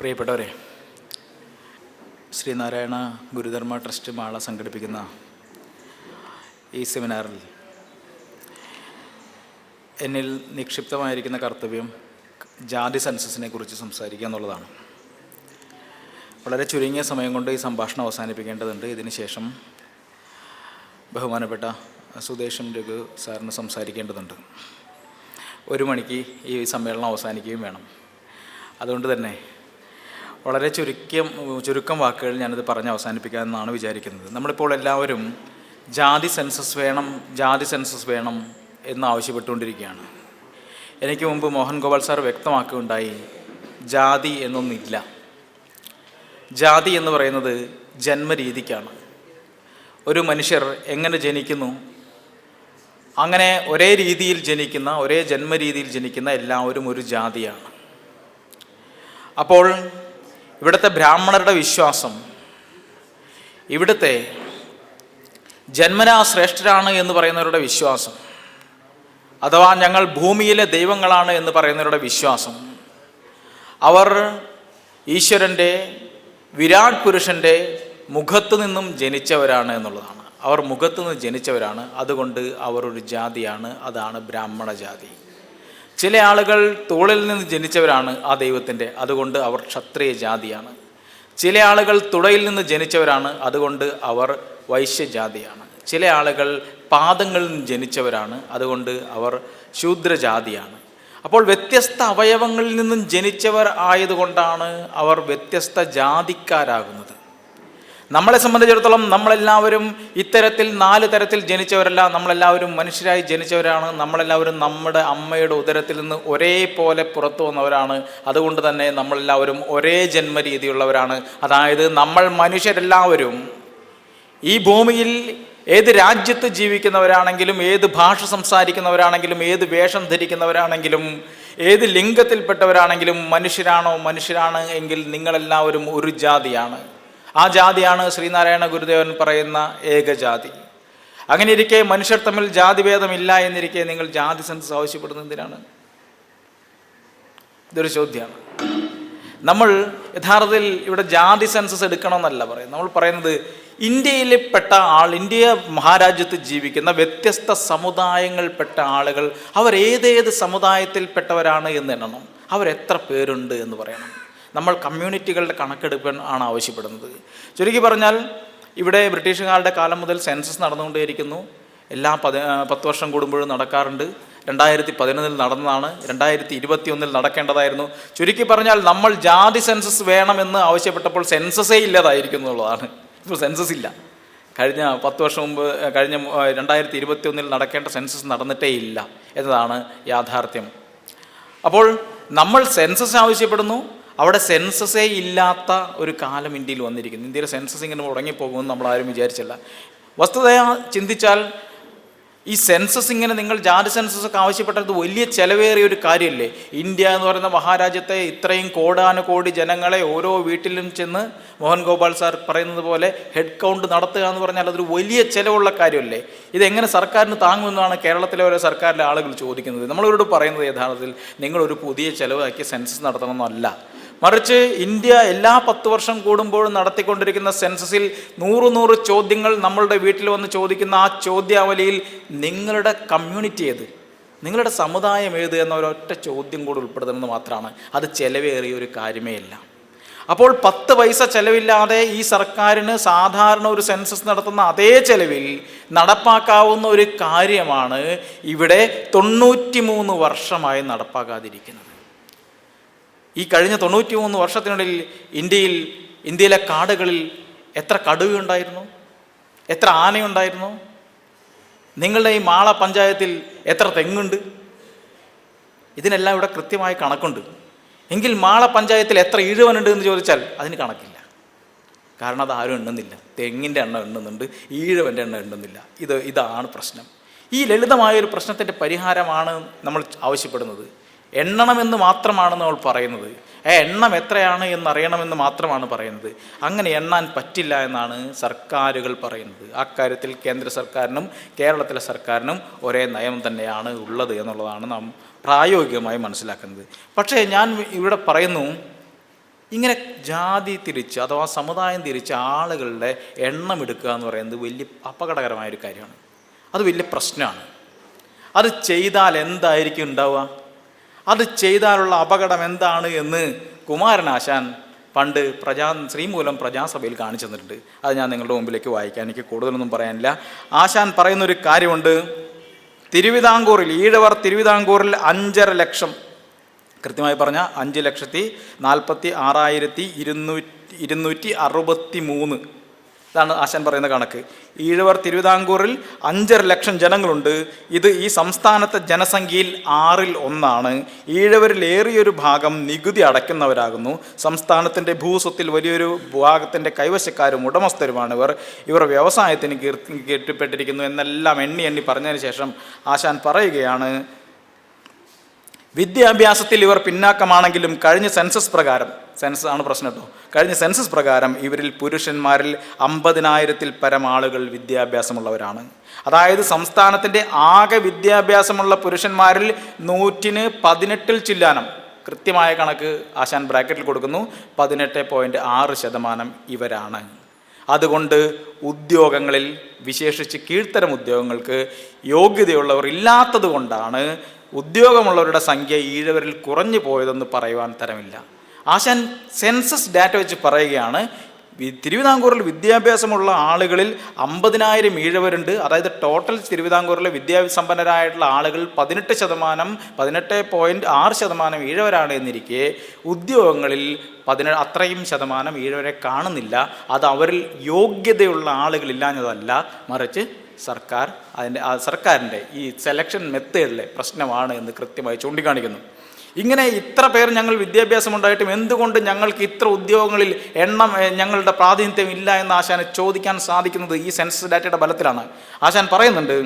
പ്രിയപ്പെട്ടവരെ ശ്രീനാരായണ ഗുരുധർമ്മ ട്രസ്റ്റ് മാള സംഘടിപ്പിക്കുന്ന ഈ സെമിനാറിൽ എന്നിൽ നിക്ഷിപ്തമായിരിക്കുന്ന കർത്തവ്യം ജാതി സെൻസസിനെ കുറിച്ച് സംസാരിക്കുക എന്നുള്ളതാണ്. വളരെ ചുരുങ്ങിയ സമയം കൊണ്ട് ഈ സംഭാഷണം അവസാനിപ്പിക്കേണ്ടതുണ്ട്. ഇതിനുശേഷം ബഹുമാനപ്പെട്ട സുദേശം രഘു സാറിന് സംസാരിക്കേണ്ടതുണ്ട്. ഒരു മണിക്ക് ഈ സമ്മേളനം അവസാനിക്കുകയും വേണം. അതുകൊണ്ട് തന്നെ വളരെ ചുരുക്കം ചുരുക്കം വാക്കുകൾ ഞാനിത് പറഞ്ഞ് അവസാനിപ്പിക്കാമെന്നാണ് വിചാരിക്കുന്നത്. നമ്മളിപ്പോൾ എല്ലാവരും ജാതി സെൻസസ് വേണം ജാതി സെൻസസ് വേണം എന്ന് ആവശ്യപ്പെട്ടുകൊണ്ടിരിക്കുകയാണ്. എനിക്ക് മുമ്പ് മോഹൻ ഗോപാൽ സാർ വ്യക്തമാക്കുകയുണ്ടായി ജാതി എന്നൊന്നില്ല. ജാതി എന്ന് പറയുന്നത് ജന്മരീതിക്കാണ്. ഒരു മനുഷ്യർ എങ്ങനെ ജനിക്കുന്നു? അങ്ങനെ ഒരേ രീതിയിൽ ജനിക്കുന്ന ഒരേ ജന്മരീതിയിൽ ജനിക്കുന്ന എല്ലാവരും ഒരു ജാതിയാണ്. അപ്പോൾ ഇവിടുത്തെ ബ്രാഹ്മണരുടെ വിശ്വാസം ഇവിടുത്തെ ജന്മനാ ശ്രേഷ്ഠരാണ് എന്ന് പറയുന്നവരുടെ വിശ്വാസം അഥവാ ഞങ്ങൾ ഭൂമിയിലെ ദൈവങ്ങളാണ് എന്ന് പറയുന്നവരുടെ വിശ്വാസം അവർ ഈശ്വരന്റെ വിരാട് പുരുഷന്റെ മുഖത്തു നിന്നും ജനിച്ചവരാണ് എന്നുള്ളതാണ്. അവർ മുഖത്തു നിന്ന് ജനിച്ചവരാണ്. അതുകൊണ്ട് അവർ ഒരു ജാതിയാണ്. അതാണ് ബ്രാഹ്മണ ജാതി. ചില ആളുകൾ തോളിൽ നിന്ന് ജനിച്ചവരാണ് ആ ദൈവത്തിന്റെ അതുകൊണ്ട് അവർ ക്ഷത്രിയ ജാതിയാണ്. ചില ആളുകൾ തുടയിൽ നിന്ന് ജനിച്ചവരാണ് അതുകൊണ്ട് അവർ വൈശ്യജാതിയാണ് ചില ആളുകൾ പാദങ്ങളിൽ നിന്ന് ജനിച്ചവരാണ് അതുകൊണ്ട് അവർ ശൂദ്രജാതിയാണ് അപ്പോൾ വ്യത്യസ്ത അവയവങ്ങളിൽ നിന്നും ജനിച്ചവർ ആയതുകൊണ്ടാണ് അവർ വ്യത്യസ്ത ജാതിക്കാരാകുന്നത്. നമ്മളെ സംബന്ധിച്ചിടത്തോളം നമ്മളെല്ലാവരും ഇത്തരത്തിൽ നാല് തരത്തിൽ ജനിച്ചവരല്ല നമ്മളെല്ലാവരും മനുഷ്യരായി ജനിച്ചവരാണ് നമ്മളെല്ലാവരും നമ്മുടെ അമ്മയുടെ ഉദരത്തിൽ നിന്ന് ഒരേപോലെ പുറത്തു വന്നവരാണ്. അതുകൊണ്ട് തന്നെ നമ്മളെല്ലാവരും ഒരേ ജന്മരീതിയുള്ളവരാണ്. അതായത് നമ്മൾ മനുഷ്യരെല്ലാവരും ഈ ഭൂമിയിൽ ഏത് രാജ്യത്ത് ജീവിക്കുന്നവരാണെങ്കിലും ഏത് ഭാഷ സംസാരിക്കുന്നവരാണെങ്കിലും ഏത് വേഷം ധരിക്കുന്നവരാണെങ്കിലും ഏത് ലിംഗത്തിൽപ്പെട്ടവരാണെങ്കിലും മനുഷ്യരാണോ മനുഷ്യരാണ് എങ്കിൽ നിങ്ങളെല്ലാവരും ഒരു ജാതിയാണ്. ആ ജാതിയാണ് ശ്രീനാരായണ ഗുരുദേവൻ പറയുന്ന ഏകജാതി. അങ്ങനെ ഇരിക്കെ മനുഷ്യർ തമ്മിൽ ജാതിഭേദമില്ല എന്നിരിക്കെ നിങ്ങൾ ജാതി സെൻസസ് ആവശ്യപ്പെടുന്നത് എന്തിനാണ്? ഇതൊരു ചോദ്യമാണ്. നമ്മൾ യഥാർത്ഥത്തിൽ ഇവിടെ ജാതി സെൻസസ് എടുക്കണമെന്നല്ല പറയുന്നത്. നമ്മൾ പറയുന്നത് ഇന്ത്യയിലെ പെട്ട ആൾ ഇന്ത്യ മഹാരാജ്യത്ത് ജീവിക്കുന്ന വ്യത്യസ്ത സമുദായങ്ങളിൽപ്പെട്ട ആളുകൾ അവർ ഏതേത് സമുദായത്തിൽപ്പെട്ടവരാണ് എന്ന് എണ്ണണം. അവരെത്ര പേരുണ്ട് എന്ന് പറയണം. നമ്മൾ കമ്മ്യൂണിറ്റികളുടെ കണക്കെടുപ്പ് ആണ് ആവശ്യപ്പെടുന്നത്. ചുരുക്കി പറഞ്ഞാൽ ഇവിടെ ബ്രിട്ടീഷുകാരുടെ കാലം മുതൽ സെൻസസ് നടന്നുകൊണ്ടേയിരിക്കുന്നു. എല്ലാ പതി പത്ത് വർഷം കൂടുമ്പോഴും നടക്കാറുണ്ട്. രണ്ടായിരത്തി പതിനൊന്നിൽ നടന്നതാണ്. രണ്ടായിരത്തി ഇരുപത്തി ഒന്നിൽ നടക്കേണ്ടതായിരുന്നു. ചുരുക്കി പറഞ്ഞാൽ നമ്മൾ ജാതി സെൻസസ് വേണമെന്ന് ആവശ്യപ്പെട്ടപ്പോൾ സെൻസസേ ഇല്ലാതായിരിക്കും എന്നുള്ളതാണ്. ഇപ്പോൾ സെൻസസ് ഇല്ല. കഴിഞ്ഞ പത്ത് വർഷം മുമ്പ് കഴിഞ്ഞ രണ്ടായിരത്തി ഇരുപത്തി ഒന്നിൽ നടക്കേണ്ട സെൻസസ് നടന്നിട്ടേ ഇല്ല എന്നതാണ് യാഥാർത്ഥ്യം. അപ്പോൾ നമ്മൾ സെൻസസ് ആവശ്യപ്പെടുന്നു. അവിടെ സെൻസസേ ഇല്ലാത്ത ഒരു കാലം ഇന്ത്യയിൽ വന്നിരിക്കുന്നു. ഇന്ത്യയിലെ സെൻസസ് ഇങ്ങനെ മുടങ്ങിപ്പോകുമെന്ന് നമ്മൾ ആരും വിചാരിച്ചില്ല. വസ്തുതയാ ചിന്തിച്ചാൽ ഈ സെൻസസ് ഇങ്ങനെ നിങ്ങൾ ജാതി സെൻസസ് ഒക്കെ ആവശ്യപ്പെട്ടത് വലിയ ചിലവേറിയ ഒരു കാര്യമല്ലേ? ഇന്ത്യ എന്ന് പറയുന്ന മഹാരാജ്യത്തെ ഇത്രയും കോടാനുകോടി ജനങ്ങളെ ഓരോ വീട്ടിലും ചെന്ന് മോഹൻ ഗോപാൽ സാർ പറയുന്നത് പോലെ ഹെഡ് കൗണ്ട് നടത്തുക എന്ന് പറഞ്ഞാൽ അതൊരു വലിയ ചിലവുള്ള കാര്യമല്ലേ? ഇതെങ്ങനെ സർക്കാരിന് താങ്ങുമെന്നാണ് കേരളത്തിലെ ഓരോ സർക്കാരിലെ ആളുകൾ ചോദിക്കുന്നത്. നമ്മളിവരോട് പറയുന്നത് യഥാർത്ഥത്തിൽ നിങ്ങളൊരു പുതിയ ചിലവാക്കി സെൻസസ് നടത്തണമെന്നല്ല. മറിച്ച് ഇന്ത്യ എല്ലാ പത്ത് വർഷം കൂടുമ്പോഴും നടത്തിക്കൊണ്ടിരിക്കുന്ന സെൻസസിൽ നൂറ് നൂറ് ചോദ്യങ്ങൾ നമ്മളുടെ വീട്ടിൽ വന്ന് ചോദിക്കുന്ന ആ ചോദ്യാവലിയിൽ നിങ്ങളുടെ കമ്മ്യൂണിറ്റി ഏത്? നിങ്ങളുടെ സമുദായം ഏത് എന്ന ഒരൊറ്റ ചോദ്യം കൂടി ഉൾപ്പെടുത്തുന്നത് മാത്രമാണ്. അത് ചെലവേറിയ ഒരു കാര്യമേ അല്ല. അപ്പോൾ പത്ത് പൈസ ചെലവില്ലാതെ ഈ സർക്കാരിന് സാധാരണ ഒരു സെൻസസ് നടത്തുന്ന അതേ ചെലവിൽ നടപ്പാക്കാവുന്ന ഒരു കാര്യമാണ് ഇവിടെ തൊണ്ണൂറ്റി വർഷമായി നടപ്പാക്കാതിരിക്കുന്നത് ഈ കഴിഞ്ഞ തൊണ്ണൂറ്റി മൂന്ന് വർഷത്തിനിടയിൽ ഇന്ത്യയിൽ ഇന്ത്യയിലെ കാടുകളിൽ എത്ര കടുവയുണ്ടായിരുന്നു എത്ര ആനയുണ്ടായിരുന്നു? നിങ്ങളുടെ ഈ മാള പഞ്ചായത്തിൽ എത്ര തെങ്ങുണ്ട്? ഇതിനെല്ലാം ഇവിടെ കൃത്യമായി കണക്കുണ്ട്. എങ്കിൽ മാള പഞ്ചായത്തിൽ എത്ര ഈഴവനുണ്ട് എന്ന് ചോദിച്ചാൽ അതിന് കണക്കില്ല. കാരണം അത് ആരും എണ്ണുന്നില്ല. തെങ്ങിന്റെ എണ്ണം എണ്ണുന്നുണ്ട് ഈഴവന്റെ എണ്ണം എണ്ണുന്നില്ല. ഇത് ഇതാണ് പ്രശ്നം. ഈ ലളിതമായൊരു പ്രശ്നത്തിന്റെ പരിഹാരമാണ് നമ്മൾ ആവശ്യപ്പെടുന്നത്. എണ്ണണമെന്ന് മാത്രമാണ് നമ്മൾ പറയുന്നത്. ആ എണ്ണം എത്രയാണ് എന്നറിയണമെന്ന് മാത്രമാണ് പറയുന്നത്. അങ്ങനെ എണ്ണാൻ പറ്റില്ല എന്നാണ് സർക്കാരുകൾ പറയുന്നത്. അക്കാര്യത്തിൽ കേന്ദ്ര സർക്കാരിനും കേരളത്തിലെ സർക്കാരിനും ഒരേ നയം തന്നെയാണ് ഉള്ളത് എന്നുള്ളതാണ് നാം പ്രായോഗികമായി മനസ്സിലാക്കുന്നത്. പക്ഷേ ഞാൻ ഇവിടെ പറയുന്നു ഇങ്ങനെ ജാതി തിരിച്ച് അഥവാ സമുദായം തിരിച്ച് ആളുകളുടെ എണ്ണം എടുക്കുക എന്ന് പറയുന്നത് വലിയ അപകടകരമായൊരു കാര്യമാണ്. അത് വലിയ പ്രശ്നമാണ്. അത് ചെയ്താൽ എന്തായിരിക്കും ഉണ്ടാവുക? അത് ചെയ്താലുള്ള അപകടം എന്താണ് എന്ന് കുമാരനാശാൻ പണ്ട് പ്രജാ ശ്രീമൂലം പ്രജാസഭയിൽ കാണിച്ചു തന്നിട്ടുണ്ട്. അത് ഞാൻ നിങ്ങളുടെ മുമ്പിലേക്ക് വായിക്കാൻ എനിക്ക് കൂടുതലൊന്നും പറയാനില്ല. ആശാൻ പറയുന്നൊരു കാര്യമുണ്ട്. തിരുവിതാംകൂറിൽ ഈഴവർ തിരുവിതാംകൂറിൽ അഞ്ചര ലക്ഷം കൃത്യമായി പറഞ്ഞാൽ അഞ്ച് ലക്ഷത്തി നാൽപ്പത്തി ആറായിരത്തി ഇരുന്നൂറ്റി ഇരുന്നൂറ്റി അറുപത്തി മൂന്ന് ഇതാണ് ആശാൻ പറയുന്ന കണക്ക്. ഈഴവർ തിരുവിതാംകൂറിൽ അഞ്ചര ലക്ഷം ജനങ്ങളുണ്ട്. ഇത് ഈ സംസ്ഥാനത്തെ ജനസംഖ്യയിൽ ആറിൽ ഒന്നാണ്. ഈഴവരിലേറിയൊരു ഭാഗം നികുതി അടയ്ക്കുന്നവരാകുന്നു. സംസ്ഥാനത്തിന്റെ ഭൂസ്വത്തിൽ വലിയൊരു ഭാഗത്തിന്റെ കൈവശക്കാരും ഉടമസ്ഥരുമാണ് ഇവർ. ഇവർ വ്യവസായത്തിന് കീർത്തി കെട്ടിപ്പെട്ടിരിക്കുന്നു എന്നെല്ലാം എണ്ണി എണ്ണി പറഞ്ഞതിന് ശേഷം ആശാൻ പറയുകയാണ് വിദ്യാഭ്യാസത്തിൽ ഇവർ പിന്നാക്കമാണെങ്കിലും കഴിഞ്ഞ സെൻസസ് പ്രകാരം സെൻസസ് ആണ് പ്രശ്നം കേട്ടോ കഴിഞ്ഞ സെൻസസ് പ്രകാരം ഇവരിൽ പുരുഷന്മാരിൽ അമ്പതിനായിരത്തിൽ പരം ആളുകൾ വിദ്യാഭ്യാസമുള്ളവരാണ്. അതായത് സംസ്ഥാനത്തിന്റെ ആകെ വിദ്യാഭ്യാസമുള്ള പുരുഷന്മാരിൽ നൂറ്റിന് പതിനെട്ടിൽ ചില്ലാനം കൃത്യമായ കണക്ക് ആശാൻ ബ്രാക്കറ്റിൽ കൊടുക്കുന്നു പതിനെട്ട് പോയിന്റ് ആറ് ശതമാനം ഇവരാണ്. അതുകൊണ്ട് ഉദ്യോഗങ്ങളിൽ വിശേഷിച്ച് കീഴ്ത്തരം ഉദ്യോഗങ്ങൾക്ക് യോഗ്യതയുള്ളവർ ഇല്ലാത്തത് കൊണ്ടാണ് ഉദ്യോഗമുള്ളവരുടെ സംഖ്യ ഈഴവരിൽ കുറഞ്ഞു പോയതെന്ന് പറയുവാൻ തരമില്ല. ആശാൻ സെൻസസ് ഡാറ്റ വെച്ച് പറയുകയാണ് തിരുവിതാംകൂറിൽ വിദ്യാഭ്യാസമുള്ള ആളുകളിൽ അമ്പതിനായിരം ഈഴവരുണ്ട്. അതായത് ടോട്ടൽ തിരുവിതാംകൂറിലെ വിദ്യാസമ്പന്നരായിട്ടുള്ള ആളുകൾ പതിനെട്ട് ശതമാനം പതിനെട്ട് പോയിന്റ് ആറ് ശതമാനം ഈഴവരാണ് എന്നിരിക്കെ ഉദ്യോഗങ്ങളിൽ പതിന അത്രയും ശതമാനം ഈഴവരെ കാണുന്നില്ല. അത് അവരിൽ യോഗ്യതയുള്ള ആളുകളില്ലാഞ്ഞതല്ല. മറിച്ച് സർക്കാർ അതിന്റെ ആ സർക്കാരിന്റെ ഈ സെലക്ഷൻ മെത്തേഡിലെ പ്രശ്നമാണ് എന്ന് കൃത്യമായി ചൂണ്ടിക്കാണിക്കുന്നു. ഇങ്ങനെ ഇത്ര പേർ ഞങ്ങൾ വിദ്യാഭ്യാസമുണ്ടായിട്ടും എന്തുകൊണ്ട് ഞങ്ങൾക്ക് ഇത്ര ഉദ്യോഗങ്ങളിൽ എണ്ണം ഞങ്ങളുടെ പ്രാതിനിധ്യം ഇല്ല എന്ന് ആശാന് ചോദിക്കാൻ സാധിക്കുന്നത് ഈ സെൻസസ് ഡാറ്റയുടെ ബലത്തിലാണ്. ആശാൻ പറയുന്നുണ്ട്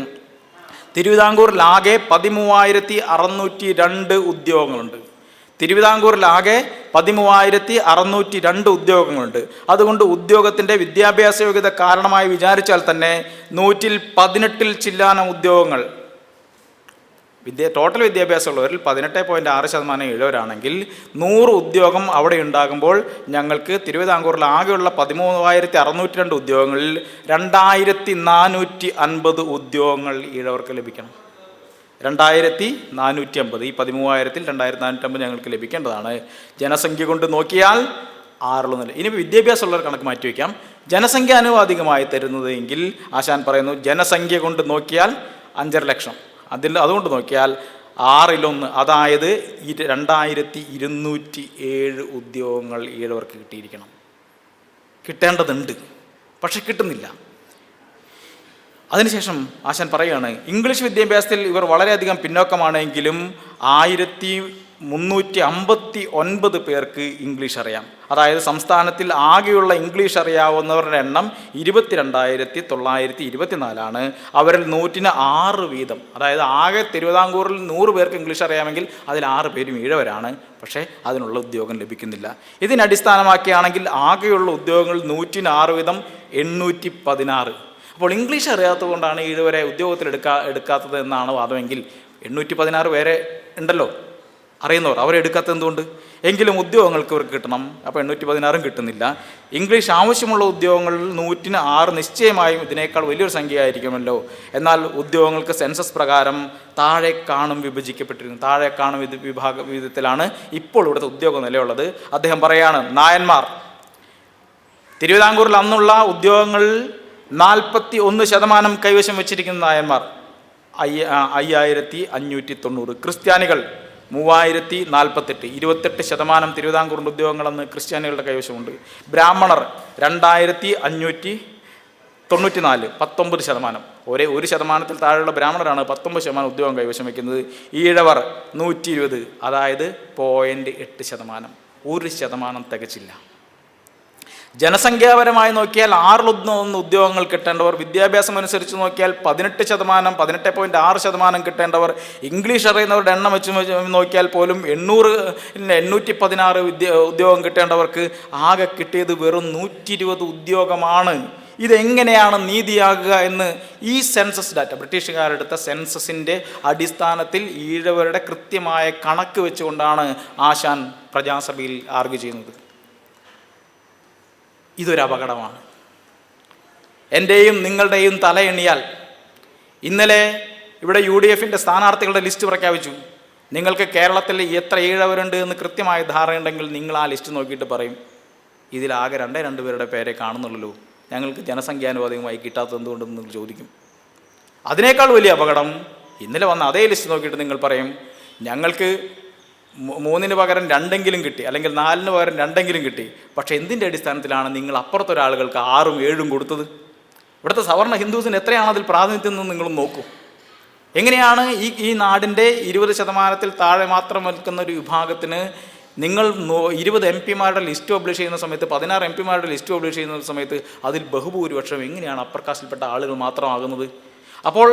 തിരുവിതാംകൂറിലാകെ പതിമൂവായിരത്തി അറുന്നൂറ്റി രണ്ട് ഉദ്യോഗങ്ങളുണ്ട്. തിരുവിതാംകൂറിലാകെ പതിമൂവായിരത്തി അറുന്നൂറ്റി രണ്ട് ഉദ്യോഗങ്ങളുണ്ട്. അതുകൊണ്ട് ഉദ്യോഗത്തിന്റെ വിദ്യാഭ്യാസ യോഗ്യത കാരണമായി വിചാരിച്ചാൽ തന്നെ നൂറ്റിൽ പതിനെട്ടിൽ ചില്ലാന ഉദ്യോഗങ്ങൾ. വിദ്യ ടോട്ടൽ വിദ്യാഭ്യാസമുള്ളവരിൽ പതിനെട്ട് പോയിന്റ് ആറ് ശതമാനം ഇഴവരാണെങ്കിൽ നൂറ് ഉദ്യോഗം അവിടെ ഉണ്ടാകുമ്പോൾ ഞങ്ങൾക്ക് തിരുവിതാംകൂറിൽ ആകെയുള്ള പതിമൂവായിരത്തി അറുന്നൂറ്റി രണ്ട് ഉദ്യോഗങ്ങളിൽ രണ്ടായിരത്തി നാനൂറ്റി അൻപത് ഉദ്യോഗങ്ങൾ ഈഴവർക്ക് ലഭിക്കണം. രണ്ടായിരത്തി നാനൂറ്റി അമ്പത് ഈ പതിമൂവായിരത്തിൽ രണ്ടായിരത്തി നാനൂറ്റി അമ്പത് ഞങ്ങൾക്ക് ലഭിക്കേണ്ടതാണ്. ജനസംഖ്യ കൊണ്ട് നോക്കിയാൽ ആറുള്ളൊന്നുമില്ല ഇനി വിദ്യാഭ്യാസമുള്ളവർ കണക്ക് മാറ്റി വയ്ക്കാം. ജനസംഖ്യ അനുവാദികമായി തരുന്നത് എങ്കിൽ ആശാൻ പറയുന്നു ജനസംഖ്യ കൊണ്ട് നോക്കിയാൽ അഞ്ചര ലക്ഷം. അതിൽ അതുകൊണ്ട് നോക്കിയാൽ ആറിലൊന്ന്. അതായത് രണ്ടായിരത്തി ഇരുന്നൂറ്റി ഏഴ് ഉദ്യോഗങ്ങൾ ഈഴവർക്ക് കിട്ടിയിരിക്കണം. കിട്ടേണ്ടതുണ്ട്. പക്ഷെ കിട്ടുന്നില്ല. അതിനുശേഷം ആശാൻ പറയുകയാണ് ഇംഗ്ലീഷ് വിദ്യാഭ്യാസത്തിൽ ഇവർ വളരെയധികം പിന്നോക്കമാണെങ്കിലും ആയിരത്തി മുന്നൂറ്റി അമ്പത്തി ഒൻപത് പേർക്ക് ഇംഗ്ലീഷ് അറിയാം. അതായത് സംസ്ഥാനത്തിൽ ആകെയുള്ള ഇംഗ്ലീഷ് അറിയാവുന്നവരുടെ എണ്ണം ഇരുപത്തിരണ്ടായിരത്തി തൊള്ളായിരത്തി ഇരുപത്തിനാലാണ് അവരിൽ നൂറ്റിന് ആറ് വീതം അതായത് ആകെ തിരുവിതാംകൂറിൽ നൂറ് പേർക്ക് ഇംഗ്ലീഷ് അറിയാമെങ്കിൽ അതിൽ ആറ് പേരും ഈഴവരാണ്. പക്ഷേ അതിനുള്ള ഉദ്യോഗം ലഭിക്കുന്നില്ല. ഇതിനടിസ്ഥാനമാക്കിയാണെങ്കിൽ ആകെയുള്ള ഉദ്യോഗങ്ങൾ നൂറ്റിന് ആറ് വീതം എണ്ണൂറ്റി പതിനാറ് അപ്പോൾ ഇംഗ്ലീഷ് അറിയാത്തത് കൊണ്ടാണ് ഇതുവരെ ഉദ്യോഗത്തിൽ എടുക്കാ എടുക്കാത്തത് എന്നാണ് വാദമെങ്കിൽ എണ്ണൂറ്റി പതിനാറ് പേരെ ഉണ്ടല്ലോ അറിയുന്നവർ. അവരെടുക്കാത്ത എന്തുകൊണ്ട്? എങ്കിലും ഉദ്യോഗങ്ങൾക്ക് ഇവർക്ക് കിട്ടണം. അപ്പോൾ എണ്ണൂറ്റി പതിനാറും കിട്ടുന്നില്ല. ഇംഗ്ലീഷ് ആവശ്യമുള്ള ഉദ്യോഗങ്ങളിൽ നൂറ്റിന് ആറ് നിശ്ചയമായും ഇതിനേക്കാൾ വലിയൊരു സംഖ്യയായിരിക്കുമല്ലോ. എന്നാൽ ഉദ്യോഗങ്ങൾക്ക് സെൻസസ് പ്രകാരം താഴെ കാണും വിഭജിക്കപ്പെട്ടിരുന്നു. താഴെ കാണും വിധ വിഭാഗ വിധത്തിലാണ് ഇപ്പോൾ ഇവിടുത്തെ ഉദ്യോഗ നിലയുള്ളത്. അദ്ദേഹം പറയാണ് നായന്മാർ തിരുവിതാംകൂറിൽ അന്നുള്ള ഉദ്യോഗങ്ങളിൽ നാൽപ്പത്തി ഒന്ന് ശതമാനം കൈവശം വെച്ചിരിക്കുന്ന നായന്മാർ അയ്യ അയ്യായിരത്തി അഞ്ഞൂറ്റി തൊണ്ണൂറ്. ക്രിസ്ത്യാനികൾ മൂവായിരത്തി നാൽപ്പത്തെട്ട്. ഇരുപത്തെട്ട് ശതമാനം തിരുവിതാംകൂറിന്റെ ഉദ്യോഗങ്ങളെന്ന് ക്രിസ്ത്യാനികളുടെ കൈവശമുണ്ട്. ബ്രാഹ്മണർ രണ്ടായിരത്തി അഞ്ഞൂറ്റി തൊണ്ണൂറ്റി നാല് പത്തൊമ്പത് ശതമാനം. ഒരേ ഒരു ശതമാനത്തിൽ താഴെയുള്ള ബ്രാഹ്മണരാണ് പത്തൊമ്പത് ശതമാനം ഉദ്യോഗം കൈവശം വയ്ക്കുന്നത് ഈഴവർ നൂറ്റി ഇരുപത് അതായത് പോയിന്റ് എട്ട് ശതമാനം. ഒരു ശതമാനം തികച്ചില്ല. ജനസംഖ്യാപരമായി നോക്കിയാൽ ആറിലൊന്ന് ഉദ്യോഗങ്ങൾ കിട്ടേണ്ടവർ വിദ്യാഭ്യാസം അനുസരിച്ച് നോക്കിയാൽ പതിനെട്ട് ശതമാനം പതിനെട്ട് പോയിന്റ് ആറ് ശതമാനം കിട്ടേണ്ടവർ ഇംഗ്ലീഷ് അറിയുന്നവരുടെ എണ്ണം വെച്ച് നോക്കിയാൽ പോലും എണ്ണൂറ് എണ്ണൂറ്റി പതിനാറ് വിദ്യ ഉദ്യോഗം കിട്ടേണ്ടവർക്ക് ആകെ കിട്ടിയത് വെറും നൂറ്റി ഇരുപത് ഉദ്യോഗമാണ്. ഇതെങ്ങനെയാണ് നീതിയാകുക എന്ന് ഈ സെൻസസ് ഡാറ്റ ബ്രിട്ടീഷുകാരെടുത്ത സെൻസസിന്റെ അടിസ്ഥാനത്തിൽ ഈഴവരുടെ കൃത്യമായ കണക്ക് വെച്ചുകൊണ്ടാണ് ആശാൻ പ്രജാസഭയിൽ ആർഗ്യു ചെയ്യുന്നത്. ഇതൊരു അപകടമാണ്. എന്റെയും നിങ്ങളുടെയും തല എണ്ണിയാൽ ഇന്നലെ ഇവിടെ യു ഡി എഫിന്റെ സ്ഥാനാർത്ഥികളുടെ ലിസ്റ്റ് പ്രഖ്യാപിച്ചു. നിങ്ങൾക്ക് കേരളത്തിൽ എത്ര ഈഴവരുണ്ട് എന്ന് കൃത്യമായ ധാരണയുണ്ടെങ്കിൽ നിങ്ങൾ ആ ലിസ്റ്റ് നോക്കിയിട്ട് പറയും. ഇതിലാകെ രണ്ടേ രണ്ട് പേരുടെ പേരെ കാണുന്നുള്ളൂ ഞങ്ങൾക്ക് ജനസംഖ്യാനുപാതികമായി കിട്ടാത്തത് എന്തുകൊണ്ടെന്ന് നിങ്ങൾ ചോദിക്കും. അതിനേക്കാൾ വലിയ അപകടം ഇന്നലെ വന്ന അതേ ലിസ്റ്റ് നോക്കിയിട്ട് നിങ്ങൾ പറയും. ഞങ്ങൾക്ക് മൂന്നിന് പകരം രണ്ടെങ്കിലും കിട്ടി അല്ലെങ്കിൽ നാലിന് പകരം രണ്ടെങ്കിലും കിട്ടി. പക്ഷേ എന്തിന്റെ അടിസ്ഥാനത്തിലാണ് നിങ്ങൾ അപ്പുറത്തൊരാളുകൾക്ക് ആറും ഏഴും കൊടുത്തത്? ഇവിടുത്തെ സവർണ ഹിന്ദുസിന് എത്രയാണ് അതിൽ പ്രാതിനിധ്യം എന്ന് നിങ്ങളും നോക്കൂ. എങ്ങനെയാണ് ഈ ഈ നാടിന്റെ ഇരുപത് ശതമാനത്തിൽ താഴെ മാത്രം നിൽക്കുന്ന ഒരു വിഭാഗത്തിന് നിങ്ങൾ ഇരുപത് എം പിമാരുടെ ലിസ്റ്റ് പബ്ലിഷ് ചെയ്യുന്ന സമയത്ത് പതിനാറ് എം പിമാരുടെ ലിസ്റ്റ് പബ്ലിഷ് ചെയ്യുന്ന സമയത്ത് അതിൽ ബഹുഭൂരിപക്ഷം എങ്ങനെയാണ് അപ്പർ കാസ്റ്റിൽപ്പെട്ട ആളുകൾ മാത്രമാകുന്നത്? അപ്പോൾ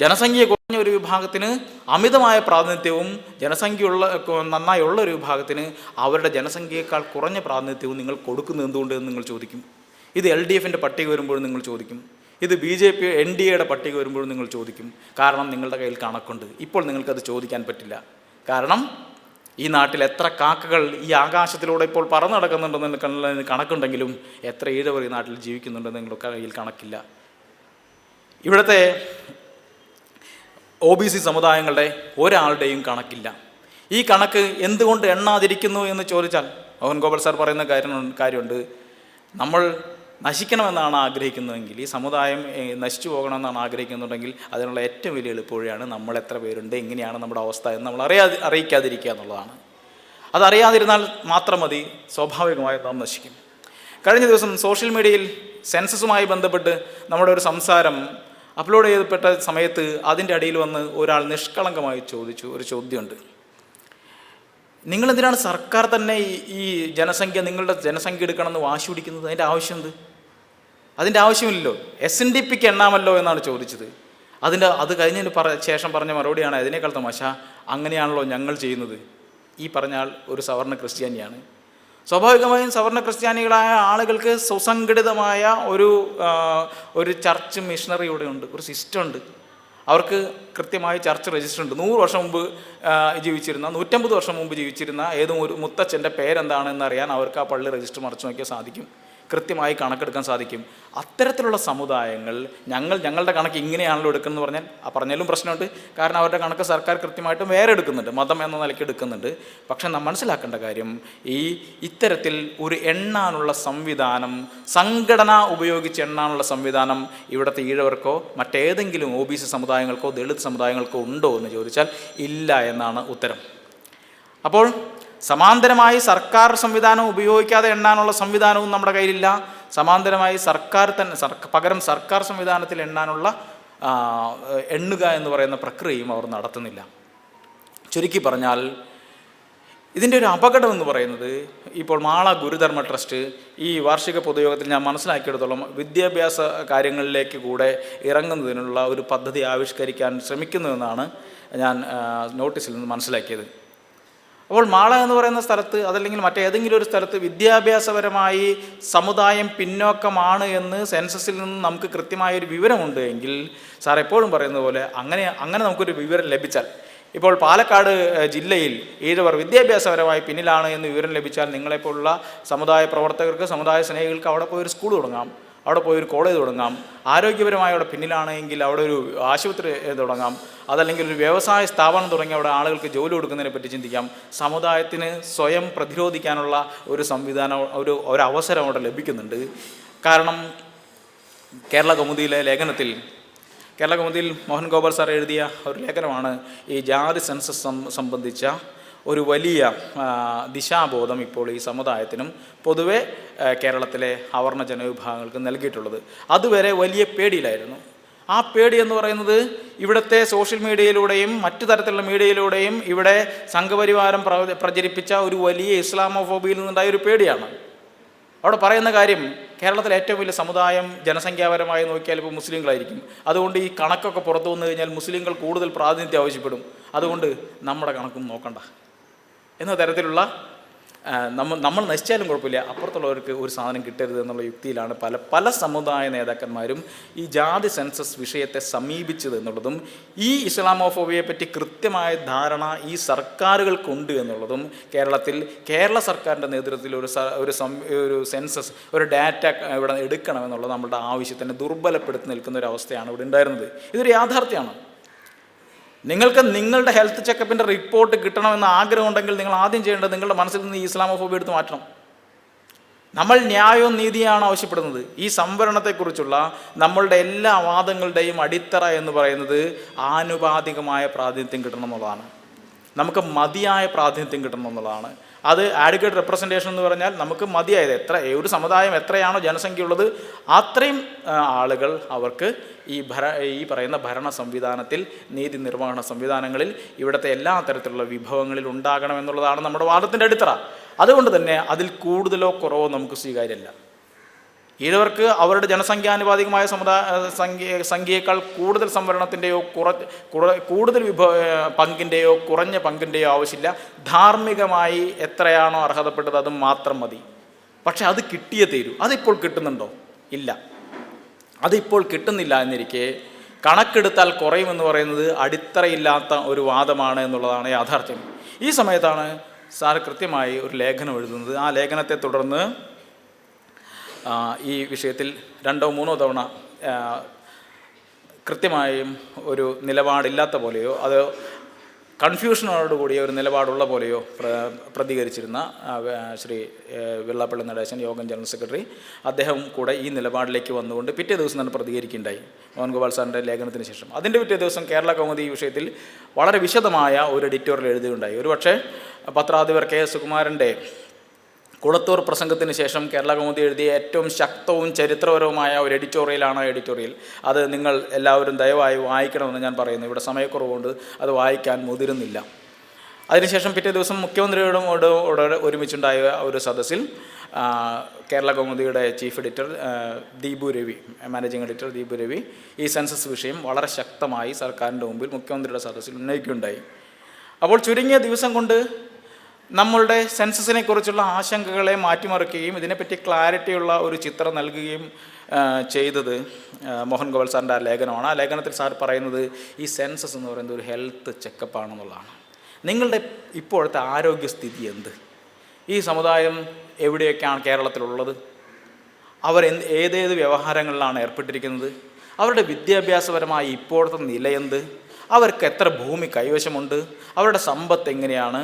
ജനസംഖ്യ കുറഞ്ഞ ഒരു വിഭാഗത്തിന് അമിതമായ പ്രാതിനിധ്യവും ജനസംഖ്യയുള്ള നന്നായുള്ള ഒരു വിഭാഗത്തിന് അവരുടെ ജനസംഖ്യയേക്കാൾ കുറഞ്ഞ പ്രാതിനിധ്യവും നിങ്ങൾ കൊടുക്കുന്നത് എന്തുകൊണ്ടെന്ന് നിങ്ങൾ ചോദിക്കും. ഇത് എൽ ഡി എഫിന്റെ പട്ടിക വരുമ്പോഴും നിങ്ങൾ ചോദിക്കും. ഇത് B J P N D എയുടെ പട്ടിക വരുമ്പോഴും നിങ്ങൾ ചോദിക്കും. കാരണം നിങ്ങളുടെ കയ്യിൽ കണക്കുണ്ട്. ഇപ്പോൾ നിങ്ങൾക്കത് ചോദിക്കാൻ പറ്റില്ല. കാരണം ഈ നാട്ടിൽ എത്ര കാക്കകൾ ഈ ആകാശത്തിലൂടെ ഇപ്പോൾ പറന്നു നടക്കുന്നുണ്ടെന്ന് കണക്കുണ്ടെങ്കിലും എത്ര ഈഴവർ ഈ നാട്ടിൽ ജീവിക്കുന്നുണ്ടെന്ന് നിങ്ങളുടെ കയ്യിൽ കണക്കില്ല. ഇവിടുത്തെ ഒ ബി സി സമുദായങ്ങളുടെ ഒരാളുടെയും കണക്കില്ല. ഈ കണക്ക് എന്തുകൊണ്ട് എണ്ണാതിരിക്കുന്നു എന്ന് ചോദിച്ചാൽ മോഹൻ ഗോപാൽ സാർ പറയുന്ന കാര്യം കാര്യമുണ്ട്. നമ്മൾ നശിക്കണമെന്നാണ് ആഗ്രഹിക്കുന്നതെങ്കിൽ ഈ സമുദായം നശിച്ചു പോകണമെന്നാണ് ആഗ്രഹിക്കുന്നുണ്ടെങ്കിൽ അതിനുള്ള ഏറ്റവും വലിയ എളുപ്പവഴിയാണ് നമ്മൾ എത്ര പേരുണ്ട് എങ്ങനെയാണ് നമ്മുടെ അവസ്ഥ എന്ന് നമ്മൾ അറിയാതെ അറിയിക്കാതിരിക്കുക എന്നുള്ളതാണ്. അതറിയാതിരുന്നാൽ മാത്രം മതി സ്വാഭാവികമായി നാം നശിക്കും. കഴിഞ്ഞ ദിവസം സോഷ്യൽ മീഡിയയിൽ സെൻസസുമായി ബന്ധപ്പെട്ട് നമ്മുടെ ഒരു സംസാരം അപ്ലോഡ് ചെയ്യപ്പെട്ട സമയത്ത് അതിന്റെ അടിയിൽ വന്ന് ഒരാൾ നിഷ്കളങ്കമായി ചോദിച്ചു ഒരു ചോദ്യമുണ്ട്. നിങ്ങളെന്തിനാണ് സർക്കാർ തന്നെ ഈ ജനസംഖ്യ നിങ്ങളുടെ ജനസംഖ്യ എടുക്കണമെന്ന് വാശി പിടിക്കുന്നത്? അതിന്റെ ആവശ്യം എന്ത് അതിന്റെ ആവശ്യമില്ലല്ലോ. എസ് എൻ ഡി പിക്ക് എണ്ണാമല്ലോ എന്നാണ് ചോദിച്ചത്. അതിന്റെ അത് കഴിഞ്ഞതിന് പറ ശേഷം പറഞ്ഞ മറുപടിയാണ് അതിനേക്കാൾ തമാശ അങ്ങനെയാണല്ലോ ഞങ്ങൾ ചെയ്യുന്നത്. ഈ പറഞ്ഞാൽ ഒരു സവർണ ക്രിസ്ത്യാനിയാണ്. സ്വാഭാവികമായും സവർണ ക്രിസ്ത്യാനികളായ ആളുകൾക്ക് സുസംഘടിതമായ ഒരു ഒരു ചർച്ച് മിഷണറി ഇവിടെ ഉണ്ട് ഒരു സിസ്റ്റം ഉണ്ട്. അവർക്ക് കൃത്യമായ ചർച്ച് രജിസ്റ്റർ ഉണ്ട്. നൂറ് വർഷം മുമ്പ് ജീവിച്ചിരുന്ന നൂറ്റമ്പത് വർഷം മുമ്പ് ജീവിച്ചിരുന്ന ഏതും ഒരു മുത്തച്ഛന്റെ പേരെന്താണെന്ന് അറിയാൻ അവർക്ക് ആ പള്ളി രജിസ്റ്റർ മറച്ചു നോക്കിയാൽ സാധിക്കും. കൃത്യമായി കണക്കെടുക്കാൻ സാധിക്കും. അത്തരത്തിലുള്ള സമുദായങ്ങൾ ഞങ്ങൾ ഞങ്ങളുടെ കണക്ക് ഇങ്ങനെയാണല്ലോ എടുക്കുന്നത് പറഞ്ഞാൽ ആ പറഞ്ഞാലും പ്രശ്നമുണ്ട്. കാരണം അവരുടെ കണക്ക് സർക്കാർ കൃത്യമായിട്ടും വേറെ എടുക്കുന്നുണ്ട് മതം എന്ന നിലയ്ക്ക് എടുക്കുന്നുണ്ട്. പക്ഷെ നാം മനസ്സിലാക്കേണ്ട കാര്യം ഈ ഇത്തരത്തിൽ ഒരു എണ്ണാനുള്ള സംവിധാനം സംഘടന ഉപയോഗിച്ച് എണ്ണാനുള്ള സംവിധാനം ഇവിടുത്തെ ഈഴവർക്കോ മറ്റേതെങ്കിലും ഒ ബി സി സമുദായങ്ങൾക്കോ ദളിത് സമുദായങ്ങൾക്കോ ഉണ്ടോ എന്ന് ചോദിച്ചാൽ ഇല്ല എന്നാണ് ഉത്തരം. അപ്പോൾ സമാന്തരമായി സർക്കാർ സംവിധാനം ഉപയോഗിക്കാതെ എണ്ണാനുള്ള സംവിധാനവും നമ്മുടെ കയ്യിലില്ല. സമാന്തരമായി സർക്കാർ തന്നെ പകരം സർക്കാർ സംവിധാനത്തിൽ എണ്ണാനുള്ള എണ്ണുക എന്ന് പറയുന്ന പ്രക്രിയയും അവർ നടത്തുന്നില്ല. ചുരുക്കി പറഞ്ഞാൽ ഇതിന്റെ ഒരു അപകടം എന്ന് പറയുന്നത് ഇപ്പോൾ മാള ഗുരുധർമ്മ ട്രസ്റ്റ് ഈ വാർഷിക പൊതുയോഗത്തിൽ ഞാൻ മനസ്സിലാക്കിയെടുത്തോളം വിദ്യാഭ്യാസ കാര്യങ്ങളിലേക്ക് കൂടെ ഇറങ്ങുന്നതിനുള്ള ഒരു പദ്ധതി ആവിഷ്കരിക്കാൻ ശ്രമിക്കുന്നുവെന്നാണ് ഞാൻ നോട്ടീസിൽ നിന്ന് മനസ്സിലാക്കിയത്. അപ്പോൾ മാള എന്ന് പറയുന്ന സ്ഥലത്ത് അതല്ലെങ്കിൽ മറ്റേതെങ്കിലും ഒരു സ്ഥലത്ത് വിദ്യാഭ്യാസപരമായി സമുദായം പിന്നോക്കമാണ് എന്ന് സെൻസസിൽ നിന്ന് നമുക്ക് കൃത്യമായൊരു വിവരമുണ്ട് എങ്കിൽ സാർ എപ്പോഴും പറയുന്ന പോലെ അങ്ങനെ അങ്ങനെ നമുക്കൊരു വിവരം ലഭിച്ചാൽ. ഇപ്പോൾ പാലക്കാട് ജില്ലയിൽ ഈഴവർ വിദ്യാഭ്യാസപരമായി പിന്നിലാണ് എന്ന് വിവരം ലഭിച്ചാൽ നിങ്ങളെപ്പോലുള്ള സമുദായ പ്രവർത്തകർക്ക് സമുദായ സ്നേഹികൾക്ക് അവിടെ പോയി ഒരു സ്കൂൾ തുടങ്ങാം. അവിടെ പോയി ഒരു കോളേജ് തുടങ്ങാം. ആരോഗ്യപരമായ അവിടെ പിന്നിലാണെങ്കിൽ അവിടെ ഒരു ആശുപത്രി തുടങ്ങാം. അതല്ലെങ്കിൽ ഒരു വ്യവസായ സ്ഥാപനം തുടങ്ങി അവിടെ ആളുകൾക്ക് ജോലി കൊടുക്കുന്നതിനെ പറ്റി ചിന്തിക്കാം. സമുദായത്തിന് സ്വയം പ്രതിരോധിക്കാനുള്ള ഒരു സംവിധാനം ഒരു ഒരു അവസരം അവിടെ ലഭിക്കുന്നുണ്ട്. കാരണം കേരള കൗമുദിയിലെ ലേഖനത്തിൽ കേരള കൗമുദിയിൽ മോഹൻ ഗോപാൽ സാർ എഴുതിയ ഒരു ലേഖനമാണ് ഈ ജാതി സെൻസസ് സംബന്ധിച്ച ഒരു വലിയ ദിശാബോധം ഇപ്പോൾ ഈ സമുദായത്തിനും പൊതുവെ കേരളത്തിലെ അവർണ ജനവിഭാഗങ്ങൾക്ക് നൽകിയിട്ടുള്ളത്. അതുവരെ വലിയ പേടിയിലായിരുന്നു. ആ പേടി എന്ന് പറയുന്നത് ഇവിടുത്തെ സോഷ്യൽ മീഡിയയിലൂടെയും മറ്റു തരത്തിലുള്ള മീഡിയയിലൂടെയും ഇവിടെ സംഘപരിവാരം പ്രചരിപ്പിച്ച ഒരു വലിയ ഇസ്ലാമോഫോബിയിൽ നിന്നുണ്ടായ ഒരു പേടിയാണ്. അവിടെ പറയുന്ന കാര്യം കേരളത്തിലെ ഏറ്റവും വലിയ സമുദായം ജനസംഖ്യാപരമായി നോക്കിയാൽ ഇപ്പോൾ മുസ്ലിങ്ങളായിരിക്കും. അതുകൊണ്ട് ഈ കണക്കൊക്കെ പുറത്തു വന്നു കഴിഞ്ഞാൽ മുസ്ലിങ്ങൾ കൂടുതൽ പ്രാതിനിധ്യം ആവശ്യപ്പെടും. അതുകൊണ്ട് നമ്മുടെ കണക്കും നോക്കണ്ട. എന്ന തരത്തിലുള്ള നമ്മൾ നമ്മൾ നശിച്ചാലും കുഴപ്പമില്ല. അപ്പുറത്തുള്ളവർക്ക് ഒരു സാധനം കിട്ടരുത് എന്നുള്ള യുക്തിയിലാണ് പല പല സമുദായ നേതാക്കന്മാരും ഈ ജാതി സെൻസസ് വിഷയത്തെ സമീപിച്ചത് എന്നുള്ളതും ഈ ഇസ്ലാമോഫോബിയെ പറ്റി കൃത്യമായ ധാരണ ഈ സർക്കാരുകൾക്കുണ്ട് എന്നുള്ളതും കേരളത്തിൽ കേരള സർക്കാരിന്റെ നേതൃത്വത്തിൽ ഒരു ഒരു ഒരു സെൻസസ് ഒരു ഡാറ്റ ഇവിടെ എടുക്കണമെന്നുള്ളത് നമ്മുടെ ആവശ്യത്തിനെ ദുർബലപ്പെടുത്തി നിൽക്കുന്ന ഒരു അവസ്ഥയാണ് ഇവിടെ ഉണ്ടായിരുന്നത്. ഇതൊരു യാഥാർത്ഥ്യമാണ്. നിങ്ങൾക്ക് നിങ്ങളുടെ ഹെൽത്ത് ചെക്കപ്പിന്റെ റിപ്പോർട്ട് കിട്ടണമെന്ന് ആഗ്രഹമുണ്ടെങ്കിൽ നിങ്ങൾ ആദ്യം ചെയ്യേണ്ടത് നിങ്ങളുടെ മനസ്സിൽ നിന്ന് ഈ ഇസ്ലാമോഫോബി എടുത്ത് മാറ്റണം. നമ്മൾ ന്യായവും നീതിയാണ് ആവശ്യപ്പെടുന്നത്. ഈ സംവരണത്തെക്കുറിച്ചുള്ള നമ്മളുടെ എല്ലാ വാദങ്ങളുടെയും അടിത്തറ എന്ന് പറയുന്നത് ആനുപാതികമായ പ്രാതിനിധ്യം കിട്ടണം എന്നുള്ളതാണ്. നമുക്ക് മതിയായ പ്രാതിനിധ്യം കിട്ടണം എന്നുള്ളതാണ്. അത് ആഡ്വക്കേറ്റ് റെപ്രസെന്റേഷൻ എന്ന് പറഞ്ഞാൽ നമുക്ക് മതിയായത് എത്ര ഒരു സമുദായം എത്രയാണോ ജനസംഖ്യ ഉള്ളത് അത്രയും ആളുകൾ അവർക്ക് ഈ ഭര ഈ പറയുന്ന ഭരണ സംവിധാനത്തിൽ നീതി നിർവഹണ സംവിധാനങ്ങളിൽ ഇവിടുത്തെ എല്ലാ തരത്തിലുള്ള വിഭവങ്ങളിൽ ഉണ്ടാകണമെന്നുള്ളതാണ് നമ്മുടെ വാദത്തിന്റെ അടിത്തറ. അതുകൊണ്ട് തന്നെ അതിൽ കൂടുതലോ കുറവോ നമുക്ക് സ്വീകാര്യമല്ല ഈഴവർക്ക് അവരുടെ ജനസംഖ്യാനുപാതികമായ സമുദായ സംഖ്യ സംഖ്യയേക്കാൾ കൂടുതൽ സംവരണത്തിന്റെയോ കുറ കൂടുതൽ വിഭവ പങ്കിന്റെയോ കുറഞ്ഞ പങ്കിന്റെയോ ആവശ്യമില്ല. ധാർമ്മികമായി എത്രയാണോ അർഹതപ്പെട്ടത് അത് മാത്രം മതി. പക്ഷെ അത് കിട്ടിയേ തീരൂ. അതിപ്പോൾ കിട്ടുന്നുണ്ടോ? ഇല്ല. അതിപ്പോൾ കിട്ടുന്നില്ല എന്നിരിക്കെ കണക്കെടുത്താൽ കുറയുമെന്ന് പറയുന്നത് അടിത്തറയില്ലാത്ത ഒരു വാദമാണ് എന്നുള്ളതാണ് യാഥാർത്ഥ്യം. ഈ സമയത്താണ് സാർ കൃത്യമായി ഒരു ലേഖനം എഴുതുന്നത്. ആ ലേഖനത്തെ തുടർന്ന് ഈ വിഷയത്തിൽ രണ്ടോ മൂന്നോ തവണ കൃത്യമായും ഒരു നിലപാടില്ലാത്ത പോലെയോ അത് കൺഫ്യൂഷനോട് കൂടിയ ഒരു നിലപാടുള്ള പോലെയോ പ്ര പ്രതികരിച്ചിരുന്ന ശ്രീ വെള്ളാപ്പള്ളി നടേശൻ യോഗം ജനറൽ സെക്രട്ടറി അദ്ദേഹം കൂടെ ഈ നിലപാടിലേക്ക് വന്നുകൊണ്ട് പിറ്റേ ദിവസം തന്നെ പ്രതികരിക്കുകയുണ്ടായി മോഹൻ ഗോപാൽ സാറിന്റെ ലേഖനത്തിന് ശേഷം. അതിന്റെ പിറ്റേ ദിവസം കേരള കൗമുദി വിഷയത്തിൽ വളരെ വിശദമായ ഒരു എഡിറ്റോറിയൽ എഴുതുകയുണ്ടായി. ഒരുപക്ഷെ പത്രാധിപർ കെ എസ് സുകുമാരന്റെ കുളത്തൂർ പ്രസംഗത്തിന് ശേഷം കേരള കൗമുദി എഴുതിയ ഏറ്റവും ശക്തവും ചരിത്രപരവുമായ ഒരു എഡിറ്റോറിയലാണ് എഡിറ്റോറിയൽ അത് നിങ്ങൾ എല്ലാവരും ദയവായി വായിക്കണമെന്ന് ഞാൻ പറയുന്നു. ഇവിടെ സമയക്കുറവുകൊണ്ട് അത് വായിക്കാൻ മുതിരുന്നില്ല. അതിനുശേഷം പിറ്റേ ദിവസം മുഖ്യമന്ത്രിയോടും ഒരുമിച്ചുണ്ടായ ഒരു സദസ്സിൽ Kerala കൗമുദിയുടെ chief editor Deepu Ravi managing editor Deepu Ravi ഈ സെൻസസ് വിഷയം വളരെ ശക്തമായി സർക്കാരിന്റെ മുമ്പിൽ മുഖ്യമന്ത്രിയുടെ സദസ്സിൽ ഉന്നയിക്കുകയുണ്ടായി. അപ്പോൾ ചുരുങ്ങിയ ദിവസം കൊണ്ട് നമ്മളുടെ സെൻസസിനെ കുറിച്ചുള്ള ആശങ്കകളെ മാറ്റിമറിക്കുകയും ഇതിനെപ്പറ്റി ക്ലാരിറ്റിയുള്ള ഒരു ചിത്രം നൽകുകയും ചെയ്തത് മോഹൻ ഗോപാൽ സാറിന്റെ ആ ലേഖനമാണ്. ആ ലേഖനത്തിൽ സാർ പറയുന്നത് ഈ സെൻസസ് എന്ന് പറയുന്നത് ഒരു ഹെൽത്ത് ചെക്കപ്പ് ആണെന്നുള്ളതാണ് നിങ്ങളുടെ ഇപ്പോഴത്തെ ആരോഗ്യസ്ഥിതി എന്ത്? ഈ സമുദായം എവിടെയൊക്കെയാണ് കേരളത്തിലുള്ളത്? അവർ ഏതേത് വ്യവഹാരങ്ങളിലാണ് ഏർപ്പെട്ടിരിക്കുന്നത്? അവരുടെ വിദ്യാഭ്യാസപരമായ ഇപ്പോഴത്തെ നിലയെന്ത്? അവർക്ക് എത്ര ഭൂമി കൈവശമുണ്ട്? അവരുടെ സമ്പത്ത് എങ്ങനെയാണ്?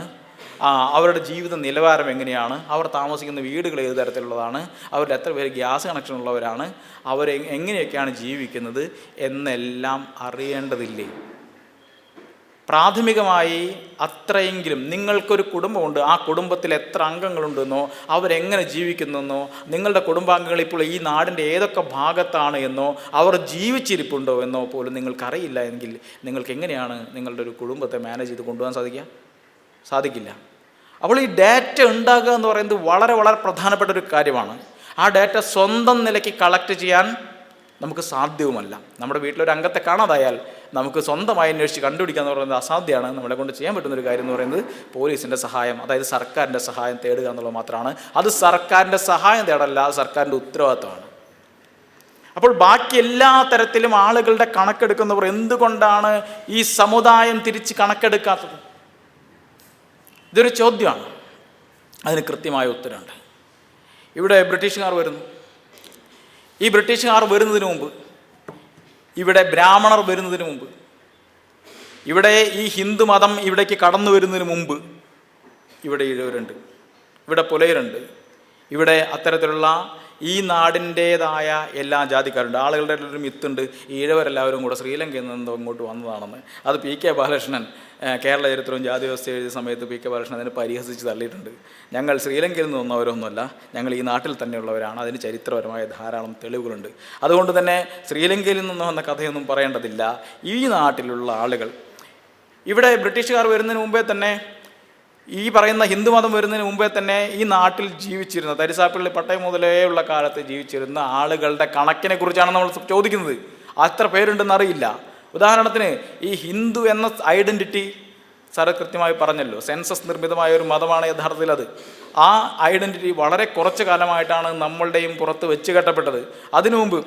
അവരുടെ ജീവിത നിലവാരം എങ്ങനെയാണ്? അവർ താമസിക്കുന്ന വീടുകൾ ഏത് തരത്തിലുള്ളതാണ്? അവരുടെ എത്ര പേര് ഗ്യാസ് കണക്ഷൻ ഉള്ളവരാണ്? അവർ എങ്ങനെയൊക്കെയാണ് ജീവിക്കുന്നത്? എന്നെല്ലാം അറിയേണ്ടതില്ലേ? പ്രാഥമികമായി അത്രയെങ്കിലും നിങ്ങൾക്കൊരു കുടുംബമുണ്ട്. ആ കുടുംബത്തിൽ എത്ര അംഗങ്ങളുണ്ടെന്നോ അവരെങ്ങനെ ജീവിക്കുന്നെന്നോ നിങ്ങളുടെ കുടുംബാംഗങ്ങൾ ഇപ്പോൾ ഈ നാടിന്റെ ഏതൊക്കെ ഭാഗത്താണ് എന്നോ അവർ ജീവിച്ചിരിപ്പുണ്ടോ എന്നോ പോലും നിങ്ങൾക്കറിയില്ല എങ്കിൽ നിങ്ങൾക്ക് എങ്ങനെയാണ് നിങ്ങളുടെ ഒരു കുടുംബത്തെ മാനേജ് ചെയ്ത് കൊണ്ടുപോകാൻ സാധിക്കുക? സാധിക്കില്ല. അപ്പോൾ ഈ ഡാറ്റ ഉണ്ടാകുക എന്ന് പറയുന്നത് വളരെ വളരെ പ്രധാനപ്പെട്ട ഒരു കാര്യമാണ്. ആ ഡാറ്റ സ്വന്തം നിലയ്ക്ക് കളക്ട് ചെയ്യാൻ നമുക്ക് സാധ്യവുമല്ല. നമ്മുടെ വീട്ടിലൊരു അംഗത്തെ കാണാതായാൽ നമുക്ക് സ്വന്തമായി അന്വേഷിച്ച് കണ്ടുപിടിക്കുക എന്ന് പറയുന്നത് അസാധ്യമാണ്. നമ്മളെ കൊണ്ട് ചെയ്യാൻ പറ്റുന്ന ഒരു കാര്യം എന്ന് പറയുന്നത് പോലീസിന്റെ സഹായം അതായത് സർക്കാരിന്റെ സഹായം തേടുക എന്നുള്ളത് മാത്രമാണ്. അത് സർക്കാരിന്റെ സഹായം തേടല്ല അത് സർക്കാരിന്റെ ഉത്തരവാദിത്തമാണ് അപ്പോൾ ബാക്കി എല്ലാ തരത്തിലും ആളുകളുടെ കണക്കെടുക്കുന്നവർ എന്തുകൊണ്ടാണ് ഈ സമുദായം തിരിച്ച് കണക്കെടുക്കാത്തത്? ഇതൊരു ചോദ്യമാണ്. അതിന് കൃത്യമായ ഉത്തരമുണ്ട്. ഇവിടെ ബ്രിട്ടീഷുകാർ വരുന്നു. ഈ ബ്രിട്ടീഷുകാർ വരുന്നതിന് മുമ്പ് ഇവിടെ ബ്രാഹ്മണർ വരുന്നതിന് മുമ്പ് ഇവിടെ ഈ ഹിന്ദു മതം ഇവിടേക്ക് കടന്നു വരുന്നതിന് മുമ്പ് ഇവിടെ ഇഴവരുണ്ട് ഇവിടെ പുലയരുണ്ട്. ഇവിടെ അത്തരത്തിലുള്ള ഈ നാടിന്റേതായ എല്ലാ ജാതിക്കാരുണ്ട്. ആളുകളുടെ ഒരു മിത്തുണ്ട്. ഈഴവരെല്ലാവരും കൂടെ ശ്രീലങ്കയിൽ നിന്ന് ഇങ്ങോട്ട് വന്നതാണെന്ന്. അത് പി കെ ബാലകൃഷ്ണൻ കേരള ചരിത്രവും ജാതി വ്യവസ്ഥ എഴുതിയ സമയത്ത് പി കെ ബാലകൃഷ്ണൻ അതിനെ പരിഹസിച്ച് തള്ളിയിട്ടുണ്ട്. ഞങ്ങൾ ശ്രീലങ്കയിൽ നിന്ന് വന്നവരൊന്നുമല്ല. ഞങ്ങൾ ഈ നാട്ടിൽ തന്നെയുള്ളവരാണ്. അതിന് ചരിത്രപരമായ ധാരാളം തെളിവുകളുണ്ട്. അതുകൊണ്ട് തന്നെ ശ്രീലങ്കയിൽ നിന്ന് വന്ന കഥയൊന്നും പറയേണ്ടതില്ല. ഈ നാട്ടിലുള്ള ആളുകൾ ഇവിടെ ബ്രിട്ടീഷുകാർ വരുന്നതിന് മുമ്പേ തന്നെ ഈ പറയുന്ന ഹിന്ദുമതം വരുന്നതിന് മുമ്പേ തന്നെ ഈ നാട്ടിൽ ജീവിച്ചിരുന്ന തരിസാപ്പള്ളി പട്ടയം മുതലേ ഉള്ള കാലത്ത് ജീവിച്ചിരുന്ന ആളുകളുടെ കണക്കിനെ കുറിച്ചാണ് നമ്മൾ ചോദിക്കുന്നത്. അത്ര പേരുണ്ടെന്ന് അറിയില്ല. ഉദാഹരണത്തിന് ഈ ഹിന്ദു എന്ന ഐഡന്റിറ്റി സാറ് കൃത്യമായി പറഞ്ഞല്ലോ. സെൻസസ് നിർമ്മിതമായ ഒരു മതമാണ് യഥാർത്ഥത്തിൽ അത്. ആ ഐഡന്റിറ്റി വളരെ കുറച്ച് കാലമായിട്ടാണ് നമ്മളുടെയും പുറത്ത് വെച്ച് കെട്ടപ്പെട്ടത്. അതിനു മുമ്പ്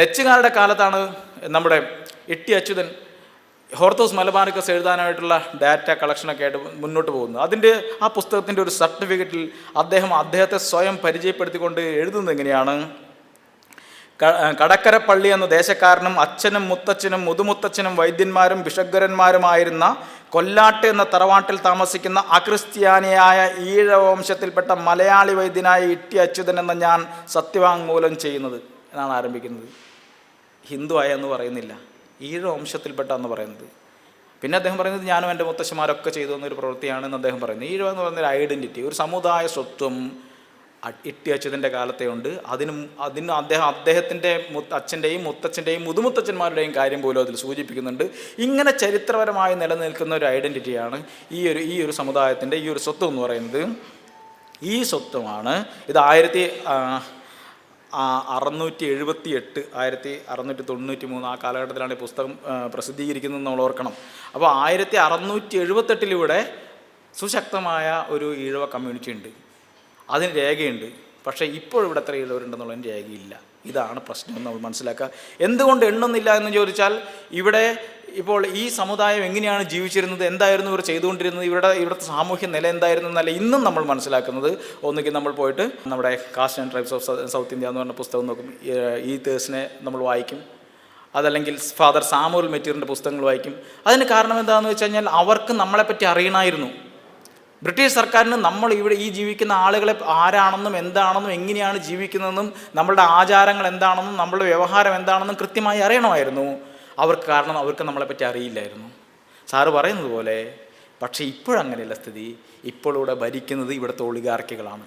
ഡച്ചുകാരുടെ കാലത്താണ് നമ്മുടെ എട്ടി അച്യുതൻ ഹോർത്തോസ് മലബാറിക്കസ് എഴുതാനായിട്ടുള്ള ഡാറ്റ കളക്ഷനൊക്കെ ആയിട്ട് മുന്നോട്ട് പോകുന്നു. അതിന്റെ ആ പുസ്തകത്തിന്റെ ഒരു സർട്ടിഫിക്കറ്റിൽ അദ്ദേഹം അദ്ദേഹത്തെ സ്വയം പരിചയപ്പെടുത്തിക്കൊണ്ട് എഴുതുന്നത് എങ്ങനെയാണ്? കടക്കരപ്പള്ളി കടക്കര പള്ളി എന്ന ദേശക്കാരനും അച്ഛനും മുത്തച്ഛനും മുതുമുത്തച്ഛനും വൈദ്യന്മാരും ബിഷഗ്വരന്മാരുമായിരുന്ന കൊല്ലാട്ട് എന്ന തറവാട്ടിൽ താമസിക്കുന്ന അക്രിസ്ത്യാനിയായ ഈഴവംശത്തിൽപ്പെട്ട മലയാളി വൈദ്യനായ ഇട്ടി അച്യുതൻ എന്ന ഞാൻ സത്യവാങ്മൂലം ചെയ്യുന്നത് എന്നാണ് ആരംഭിക്കുന്നത്. ഹിന്ദു ആയെന്ന് പറയുന്നില്ല. ഈഴവംശത്തിൽപ്പെട്ട എന്ന് പറയുന്നത്. പിന്നെ അദ്ദേഹം പറയുന്നത് ഞാനും എന്റെ മുത്തശ്ശന്മാരൊക്കെ ചെയ്തു എന്നൊരു പ്രവൃത്തിയാണെന്ന് അദ്ദേഹം പറയുന്നത്. ഈഴ എന്ന് പറയുന്ന ഒരു ഐഡന്റിറ്റി ഒരു സമുദായ സ്വത്വം ഇട്ടിയച്ചതിന്റെ കാലത്തെ ഉണ്ട് അതിനും അതിന് അദ്ദേഹം അദ്ദേഹത്തിന്റെ മുത്ത അച്ഛന്റെയും മുത്തച്ഛന്റെയും മുതുമുത്തച്ഛന്മാരുടെയും കാര്യം പോലും അതിൽ സൂചിപ്പിക്കുന്നുണ്ട്. ഇങ്ങനെ ചരിത്രപരമായി നിലനിൽക്കുന്ന ഒരു ഐഡന്റിറ്റിയാണ് ഈ ഒരു ഈ ഒരു സമുദായത്തിന്റെ ഈ ഒരു സ്വത്വം എന്ന് പറയുന്നത്. ഈ സ്വത്വമാണ് ഇത് ആയിരത്തി അറുന്നൂറ്റി എഴുപത്തി എട്ട് ആയിരത്തി അറുന്നൂറ്റി തൊണ്ണൂറ്റി മൂന്ന് ആ കാലഘട്ടത്തിലാണ് ഈ പുസ്തകം പ്രസിദ്ധീകരിക്കുന്നത് നമ്മൾ ഓർക്കണം. അപ്പോൾ ആയിരത്തി അറുന്നൂറ്റി എഴുപത്തെട്ടിലൂടെ സുശക്തമായ ഒരു ഈഴവ കമ്മ്യൂണിറ്റി ഉണ്ട്. അതിന് രേഖയുണ്ട്. പക്ഷേ ഇപ്പോൾ ഇവിടെ എത്ര ഈഴവരുണ്ടെന്നുള്ളതിന് രേഖയില്ല. ഇതാണ് പ്രശ്നം എന്ന് നമ്മൾ മനസ്സിലാക്കുക. എന്തുകൊണ്ട് എണ്ണുന്നില്ല എന്ന് ചോദിച്ചാൽ ഇവിടെ ഇപ്പോൾ ഈ സമുദായം എങ്ങനെയാണ് ജീവിച്ചിരുന്നത് എന്തായിരുന്നു ഇവർ ചെയ്തുകൊണ്ടിരുന്നത് ഇവരുടെ ഇവിടുത്തെ സാമൂഹ്യ നില എന്തായിരുന്നു എന്നല്ല ഇന്നും നമ്മൾ മനസ്സിലാക്കുന്നത്. ഒന്നുകിൽ നമ്മൾ പോയിട്ട് നമ്മുടെ caste and tribes of South India എന്ന് പറഞ്ഞ പുസ്തകം നോക്കും. ഈ തേഴ്സിനെ നമ്മൾ വായിക്കും. അതല്ലെങ്കിൽ ഫാദർ സാമുവൽ മെറ്റീറിന്റെ പുസ്തകങ്ങൾ വായിക്കും. അതിന് കാരണം എന്താണെന്ന് വെച്ച് കഴിഞ്ഞാൽ അവർക്ക് നമ്മളെപ്പറ്റി അറിയണമായിരുന്നു. ബ്രിട്ടീഷ് സർക്കാരിന് നമ്മൾ ഇവിടെ ഈ ജീവിക്കുന്ന ആളുകളെ ആരാണെന്നും എന്താണെന്നും എങ്ങനെയാണ് ജീവിക്കുന്നതെന്നും നമ്മളുടെ ആചാരങ്ങൾ എന്താണെന്നും നമ്മളുടെ വ്യവഹാരം എന്താണെന്നും കൃത്യമായി അറിയണമായിരുന്നു. അവർക്ക് കാരണം അവർക്ക് നമ്മളെപ്പറ്റി അറിയില്ലായിരുന്നു. സാറ് പറയുന്നത് പോലെ പക്ഷേ ഇപ്പോഴങ്ങനെയല്ല സ്ഥിതി. ഇപ്പോഴിവിടെ ഭരിക്കുന്നത് ഇവിടുത്തെ ഒളികാർക്കികളാണ്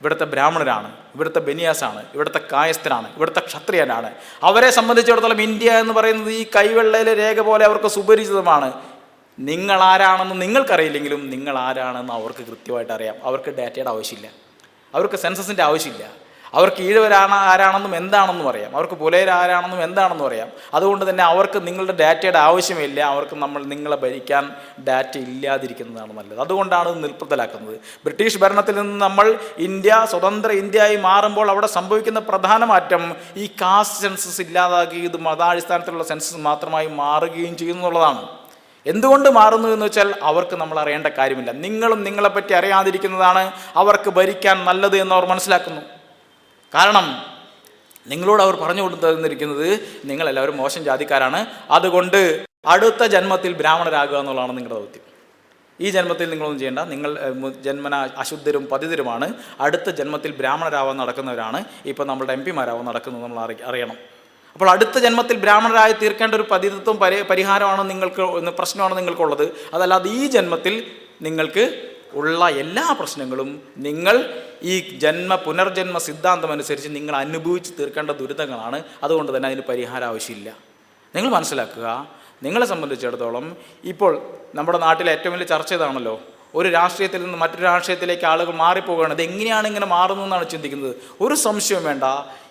ഇവിടുത്തെ ബ്രാഹ്മണരാണ് ഇവിടുത്തെ ബനിയാസാണ് ഇവിടുത്തെ കായസ്ഥനാണ് ഇവിടുത്തെ ക്ഷത്രിയനാണ് അവരെ സംബന്ധിച്ചിടത്തോളം ഇന്ത്യ എന്ന് പറയുന്നത് ഈ കൈവെള്ളയിലെ രേഖ പോലെ അവർക്ക് സുപരിചിതമാണ്. നിങ്ങൾ ആരാണെന്ന് നിങ്ങൾക്കറിയില്ലെങ്കിലും നിങ്ങൾ ആരാണെന്ന് അവർക്ക് കൃത്യമായിട്ട് അറിയാം. അവർക്ക് ഡാറ്റയുടെ ആവശ്യമില്ല. അവർക്ക് സെൻസസിന്റെ ആവശ്യമില്ല. അവർക്ക് ഈഴവരാണ് ആരാണെന്നും എന്താണെന്നും അറിയാം. അവർക്ക് പുലയർ ആരാണെന്നും എന്താണെന്നും അറിയാം. അതുകൊണ്ട് തന്നെ അവർക്ക് നിങ്ങളുടെ ഡാറ്റയുടെ ആവശ്യമില്ല. അവർക്ക് നമ്മൾ നിങ്ങളെ ഭരിക്കാൻ ഡാറ്റ ഇല്ലാതിരിക്കുന്നതാണ് നല്ലത്. അതുകൊണ്ടാണ് ഇത് നിർബന്ധലാക്കുന്നത് ബ്രിട്ടീഷ് ഭരണത്തിൽ നിന്ന് നമ്മൾ ഇന്ത്യ സ്വതന്ത്ര ഇന്ത്യയായി മാറുമ്പോൾ അവിടെ സംഭവിക്കുന്ന പ്രധാന മാറ്റം ഈ കാസ്റ്റ് സെൻസസ് ഇല്ലാതാക്കി ഇത് മതാടിസ്ഥാനത്തിലുള്ള സെൻസസ് മാത്രമായി മാറുകയും ചെയ്യുന്നുള്ളതാണ് എന്തുകൊണ്ട് മാറുന്നു എന്ന് വെച്ചാൽ അവർക്ക് നമ്മൾ അറിയേണ്ട കാര്യമില്ല. നിങ്ങളും നിങ്ങളെപ്പറ്റി അറിയാതിരിക്കുന്നതാണ് അവർക്ക് ഭരിക്കാൻ നല്ലത് എന്ന് അവർ മനസ്സിലാക്കുന്നു. കാരണം നിങ്ങളോട് അവർ പറഞ്ഞു കൊടുത്തിരിക്കുന്നത് നിങ്ങളെല്ലാവരും മോശം ജാതിക്കാരാണ്. അതുകൊണ്ട് അടുത്ത ജന്മത്തിൽ ബ്രാഹ്മണരാകുക എന്നുള്ളതാണ് നിങ്ങളുടെ ദൗത്യം. ഈ ജന്മത്തിൽ നിങ്ങളൊന്നും ചെയ്യേണ്ട. നിങ്ങൾ ജന്മന അശുദ്ധരും പതിതരുമാണ്. അടുത്ത ജന്മത്തിൽ ബ്രാഹ്മണരാവാൻ നടക്കുന്നവരാണ്. ഇപ്പോൾ നമ്മളുടെ എം പിമാരാവാൻ നടക്കുന്നത് നമ്മൾ അറി അറിയണം. അപ്പോൾ അടുത്ത ജന്മത്തിൽ ബ്രാഹ്മണരായി തീർക്കേണ്ട ഒരു പതിതത്വം പരി പരിഹാരമാണോ നിങ്ങൾക്ക് പ്രശ്നമാണോ നിങ്ങൾക്കുള്ളത്. അതല്ലാതെ ഈ ജന്മത്തിൽ നിങ്ങൾക്ക് ഉള്ള എല്ലാ പ്രശ്നങ്ങളും നിങ്ങൾ ഈ ജന്മ പുനർജന്മ സിദ്ധാന്തം അനുസരിച്ച് നിങ്ങൾ അനുഭവിച്ച് തീർക്കേണ്ട ദുരിതങ്ങളാണ്. അതുകൊണ്ട് തന്നെ അതിന് പരിഹാരം ആവശ്യമില്ല. നിങ്ങൾ മനസ്സിലാക്കുക നിങ്ങളെ സംബന്ധിച്ചിടത്തോളം ഇപ്പോൾ നമ്മുടെ നാട്ടിലെ ഏറ്റവും വലിയ ചർച്ച ഇതാണല്ലോ. ഒരു രാഷ്ട്രീയത്തിൽ നിന്ന് മറ്റൊരു രാഷ്ട്രീയത്തിലേക്ക് ആളുകൾ മാറിപ്പോവുകയാണ്. ഇത് എങ്ങനെയാണ് ഇങ്ങനെ മാറുന്നു എന്നാണ് ചിന്തിക്കുന്നത്. ഒരു സംശയവും വേണ്ട.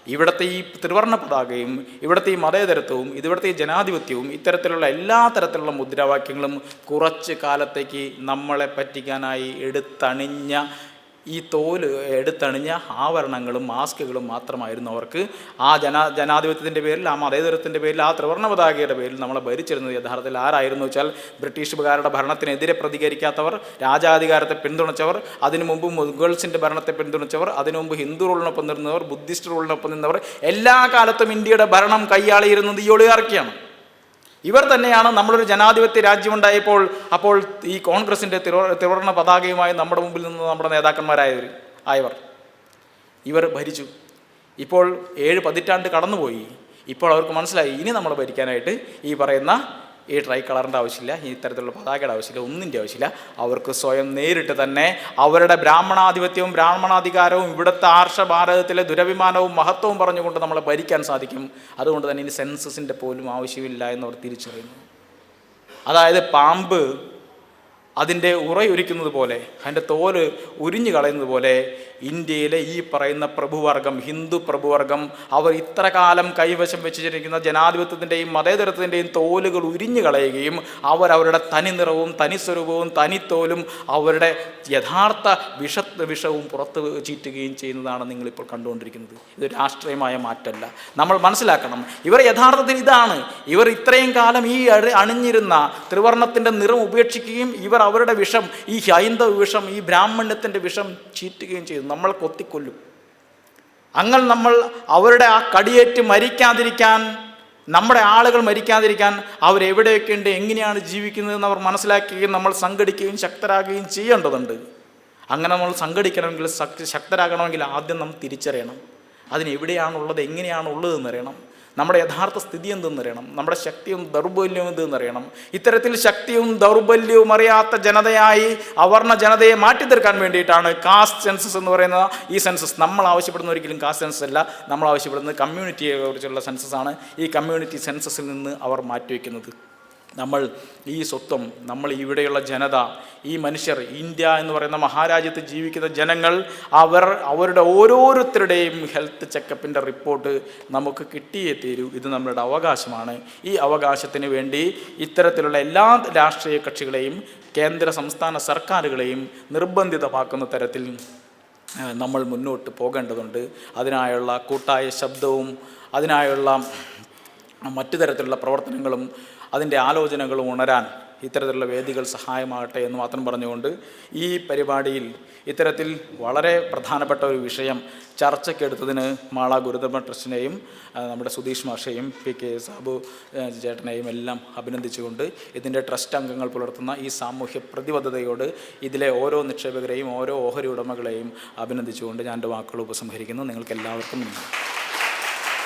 ഇവിടുത്തെ ഈ ത്രിവർണ പതാകയും ഇവിടുത്തെ ഈ മതേതരത്വവും ഇവിടുത്തെ ഈ ജനാധിപത്യവും ഇത്തരത്തിലുള്ള എല്ലാ തരത്തിലുള്ള മുദ്രാവാക്യങ്ങളും കുറച്ച് കാലത്തേക്ക് നമ്മളെ പറ്റിക്കാനായി എടുത്തണിഞ്ഞ ഈ തോൽ എടുത്തണിഞ്ഞ ആവരണങ്ങളും മാസ്കുകളും മാത്രമായിരുന്നു അവർക്ക്. ആ ജനാ ജനാധിപത്യത്തിന്റെ പേരിൽ ആ മതേതരത്തിന്റെ പേരിൽ ആ ത്രിവർണ പതാകയുടെ പേരിൽ നമ്മളെ ഭരിച്ചിരുന്നത് യഥാർത്ഥത്തിൽ ആരായിരുന്നു വെച്ചാൽ ബ്രിട്ടീഷുകാരുടെ ഭരണത്തിനെതിരെ പ്രതികരിക്കാത്തവർ രാജാധികാരത്തെ പിന്തുണച്ചവർ അതിനു മുമ്പ് മുഗൾസിന്റെ ഭരണത്തെ പിന്തുണച്ചവർ അതിനു മുമ്പ് ഹിന്ദു റൂളിനൊപ്പം നിന്നവർ ബുദ്ധിസ്റ്റ് റൂളിനൊപ്പം നിന്നവർ എല്ലാ കാലത്തും ഇന്ത്യയുടെ ഭരണം കൈയാളിയിരുന്നത് ഈ ഒളിയാർക്കിയാണ്. ഇവർ തന്നെയാണ് നമ്മളൊരു ജനാധിപത്യ രാജ്യമുണ്ടായപ്പോൾ അപ്പോൾ ഈ കോൺഗ്രസിന്റെ തിരുവ തിരുവർണ പതാകയുമായി നമ്മുടെ മുമ്പിൽ നിന്ന് നമ്മുടെ നേതാക്കന്മാരായവർ ആയവർ. ഇവർ ഭരിച്ചു. ഇപ്പോൾ ഏഴ് പതിറ്റാണ്ട് കടന്നുപോയി. ഇപ്പോൾ അവർക്ക് മനസ്സിലായി. ഇനി നമ്മൾ ഭരിക്കാനായിട്ട് ഈ പറയുന്ന ഈ ട്രൈ കളറിന്റെ ആവശ്യമില്ല ഈ ഇത്തരത്തിലുള്ള പതാകയുടെ ആവശ്യമില്ല ഒന്നിന്റെ ആവശ്യമില്ല. അവർക്ക് സ്വയം നേരിട്ട് തന്നെ അവരുടെ ബ്രാഹ്മണാധിപത്യവും ബ്രാഹ്മണാധികാരവും ഇവിടുത്തെ ആർഷ ഭാരതത്തിലെ ദുരഭിമാനവും മഹത്വവും പറഞ്ഞുകൊണ്ട് നമ്മളെ ഭരിക്കാൻ സാധിക്കും. അതുകൊണ്ട് തന്നെ ഇനി സെൻസസിന്റെ പോലും ആവശ്യമില്ല എന്നവർ തിരിച്ചറിയുന്നു. അതായത് പാമ്പ് അതിന്റെ ഉറയൊരിക്കുന്നത് പോലെ അതിന്റെ തോൽ ഉരിഞ്ഞു കളയുന്നത് പോലെ ഇന്ത്യയിലെ ഈ പറയുന്ന പ്രഭുവർഗം ഹിന്ദു പ്രഭുവർഗം അവർ ഇത്ര കാലം കൈവശം വെച്ചിരിക്കുന്ന ജനാധിപത്യത്തിന്റെയും മതേതരത്തിന്റെയും തോലുകൾ ഉരിഞ്ഞു കളയുകയും അവരവരുടെ തനി നിറവും തനിസ്വരൂപവും തനിത്തോലും അവരുടെ യഥാർത്ഥ വിഷ വിഷവും പുറത്ത് ചീറ്റുകയും ചെയ്യുന്നതാണ് നിങ്ങളിപ്പോൾ കണ്ടുകൊണ്ടിരിക്കുന്നത്. ഇത് രാഷ്ട്രീയമായ മാറ്റമല്ല നമ്മൾ മനസ്സിലാക്കണം ഇവർ യഥാർത്ഥത്തിൽ ഇതാണ്. ഇവർ ഇത്രയും കാലം ഈ അണിഞ്ഞിരുന്ന ത്രിവർണത്തിന്റെ നിറം ഉപേക്ഷിക്കുകയും ഇവർ അവരുടെ വിഷം ഈ ഹൈന്ദവ വിഷം ഈ ബ്രാഹ്മണ്യത്തിന്റെ വിഷം ചീറ്റുകയും ചെയ്തു നമ്മളെ കൊത്തിക്കൊല്ലും. അങ്ങൾ നമ്മൾ അവരുടെ ആ കടിയേറ്റ് മരിക്കാതിരിക്കാൻ നമ്മുടെ ആളുകൾ മരിക്കാതിരിക്കാൻ അവരെവിടെയൊക്കെ ഉണ്ട് എങ്ങനെയാണ് ജീവിക്കുന്നതെന്ന് അവർ മനസ്സിലാക്കുകയും നമ്മൾ സംഘടിക്കുകയും ശക്തരാകുകയും ചെയ്യേണ്ടതുണ്ട്. അങ്ങനെ നമ്മൾ സംഘടിക്കണമെങ്കിൽ ശക്തരാകണമെങ്കിൽ ആദ്യം നാം തിരിച്ചറിയണം. അതിന് എവിടെയാണുള്ളത് എങ്ങനെയാണുള്ളത് എന്നറിയണം നമ്മുടെ യഥാർത്ഥ സ്ഥിതി എന്തെന്നറിയണം നമ്മുടെ ശക്തിയും ദൗർബല്യവും എന്തെന്നറിയണം. ഇത്തരത്തിൽ ശക്തിയും ദൗർബല്യവും അറിയാത്ത ജനതയായി അവർണ ജനതയെ മാറ്റി തീർക്കാൻ വേണ്ടിയിട്ടാണ് കാസ്റ്റ് സെൻസസ് എന്ന് പറയുന്ന ഈ സെൻസസ് നമ്മൾ ആവശ്യപ്പെടുന്ന ഒരിക്കലും കാസ്റ്റ് സെൻസസ് അല്ല. നമ്മൾ ആവശ്യപ്പെടുന്നത് കമ്മ്യൂണിറ്റിയെ കുറിച്ചുള്ള സെൻസസ് ആണ്. ഈ കമ്മ്യൂണിറ്റി സെൻസസിൽ നിന്ന് അവർ മാറ്റിവെക്കുന്നത്. നമ്മൾ ഈ സ്വത്വം നമ്മൾ ഇവിടെയുള്ള ജനത ഈ മനുഷ്യർ ഇന്ത്യ എന്ന് പറയുന്ന മഹാരാജ്യത്ത് ജീവിക്കുന്ന ജനങ്ങൾ അവർ അവരുടെ ഓരോരുത്തരുടെയും ഹെൽത്ത് ചെക്കപ്പിന്റെ റിപ്പോർട്ട് നമുക്ക് കിട്ടിയേ തീരൂ. ഇത് നമ്മളുടെ അവകാശമാണ്. ഈ അവകാശത്തിന് വേണ്ടി ഇത്തരത്തിലുള്ള എല്ലാ രാഷ്ട്രീയ കക്ഷികളെയും കേന്ദ്ര സംസ്ഥാന സർക്കാരുകളെയും നിർബന്ധിതമാക്കുന്ന തരത്തിൽ നമ്മൾ മുന്നോട്ട് പോകേണ്ടതുണ്ട്. അതിനായുള്ള കൂട്ടായ ശബ്ദവും അതിനായുള്ള മറ്റു തരത്തിലുള്ള പ്രവർത്തനങ്ങളും അതിന്റെ ആലോചനകളും ഉണരാൻ ഇത്തരത്തിലുള്ള വേദികൾ സഹായമാകട്ടെ എന്ന് മാത്രം പറഞ്ഞുകൊണ്ട് ഈ പരിപാടിയിൽ ഇത്തരത്തിൽ വളരെ പ്രധാനപ്പെട്ട ഒരു വിഷയം ചർച്ചയ്ക്കെടുത്തതിന് മാള ഗുരുധർമ്മ ട്രസ്റ്റിനെയും നമ്മുടെ സുധീഷ് മാഷയും പി കെ സാബു ചേട്ടനെയും എല്ലാം അഭിനന്ദിച്ചുകൊണ്ട് ഇതിന്റെ ട്രസ്റ്റ് അംഗങ്ങൾ പുലർത്തുന്ന ഈ സാമൂഹ്യ പ്രതിബദ്ധതയോട് ഇതിലെ ഓരോ നിക്ഷേപകരെയും ഓരോ ഓഹരി ഉടമകളെയും അഭിനന്ദിച്ചുകൊണ്ട് ഞാൻ എന്റെ വാക്കുകൾ ഉപസംഹരിക്കുന്നു. നിങ്ങൾക്ക് എല്ലാവർക്കും നന്ദി.